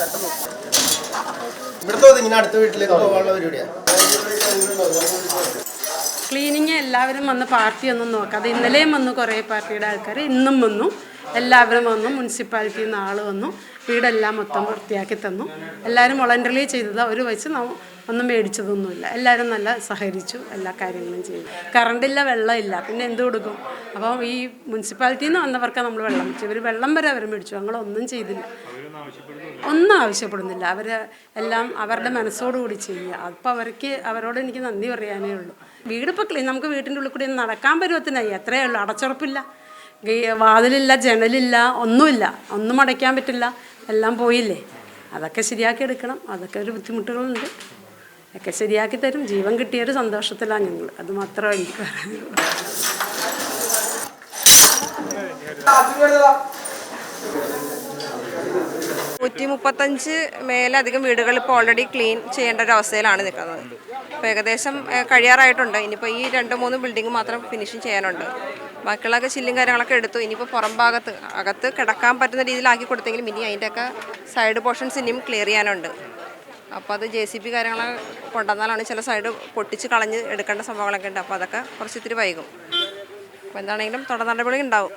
അടുത്ത ക്ലീനിങ് എല്ലാവരും വന്ന് പാർട്ടി ഒന്നും നോക്കാതെ ഇന്നലെയും വന്നു കുറേ പാർട്ടിയുടെ ആൾക്കാർ ഇന്നും വന്നു. എല്ലാവരും വന്നു മുനിസിപ്പാലിറ്റിയിൽ നിന്ന് ആൾ വന്നു. വീടെല്ലാം മൊത്തം വൃത്തിയാക്കി തന്നു. എല്ലാവരും വളണ്ടറിലി ചെയ്തത്. ഒരു വെച്ച് ഒന്നും മേടിച്ചതൊന്നുമില്ല. എല്ലാവരും നല്ല സഹകരിച്ചു എല്ലാ കാര്യങ്ങളും ചെയ്തു. കറണ്ടില്ല വെള്ളമില്ല പിന്നെ എന്ത് കൊടുക്കും? അപ്പോൾ ഈ മുനിസിപ്പാലിറ്റിയിൽ നിന്ന് വന്നവർക്ക് നമ്മൾ വെള്ളം വെച്ചു ഇവർ വെള്ളം വരെ അവർ മേടിച്ചു. ഞങ്ങളൊന്നും ചെയ്തില്ല. ഒന്നും ആവശ്യപ്പെടുന്നില്ല. അവർ എല്ലാം അവരുടെ മനസ്സോടുകൂടി ചെയ്യുക. അപ്പോൾ അവർക്ക് അവരോട് എനിക്ക് നന്ദി പറയാനേ ഉള്ളൂ. വീടിപ്പോൾ ക്ലീൻ നമുക്ക് വീട്ടിന്റെ ഉള്ളിൽ കൂടി നടക്കാൻ പരുവത്തിനായി. അത്രയേ ഉള്ളൂ. അടച്ചുറപ്പില്ല. വാതിലില്ല ജനലില്ല ഒന്നുമില്ല. ഒന്നും അടയ്ക്കാൻ പറ്റില്ല. എല്ലാം പോയില്ലേ? അതൊക്കെ ശരിയാക്കി എടുക്കണം. അതൊക്കെ ഒരു ബുദ്ധിമുട്ടുകളുണ്ട്. ഒക്കെ ശരിയാക്കി തരും. ജീവൻ കിട്ടിയൊരു സന്തോഷത്തിലാണ് ഞങ്ങൾ. അത് മാത്രമേ എനിക്ക് നൂറ്റി മുപ്പത്തഞ്ച് മേലധികം വീടുകൾ ഇപ്പോൾ ഓൾറെഡി ക്ലീൻ ചെയ്യേണ്ട ഒരു അവസ്ഥയിലാണ് നിൽക്കുന്നത്. അപ്പോൾ ഏകദേശം കഴിയാറായിട്ടുണ്ട്. ഇനിയിപ്പോൾ ഈ രണ്ട് മൂന്ന് ബിൽഡിംഗ് മാത്രം ഫിനിഷിങ് ചെയ്യാനുണ്ട്. ബാക്കിയുള്ളതൊക്കെ ചില്ലും കാര്യങ്ങളൊക്കെ എടുത്തു. ഇനിയിപ്പോൾ പുറം ഭാഗത്ത് അകത്ത് കിടക്കാൻ പറ്റുന്ന രീതിയിലാക്കി കൊടുത്തെങ്കിലും ഇനി അതിന്റെയൊക്കെ സൈഡ് പോർഷൻസ് ഇനിയും ക്ലിയർ ചെയ്യാനുണ്ട്. അപ്പോൾ അത് ജെ സി ബി കാര്യങ്ങളൊക്കെ കൊണ്ടുവന്നാലാണ് ചില സൈഡ് പൊട്ടിച്ച് കളഞ്ഞ് എടുക്കേണ്ട സംഭവങ്ങളൊക്കെ ഉണ്ട്. അപ്പോൾ അതൊക്കെ കുറച്ച് ഇത്തിരി വൈകും. അപ്പോൾ എന്താണെങ്കിലും തുടർ നടപടി ഉണ്ടാവും.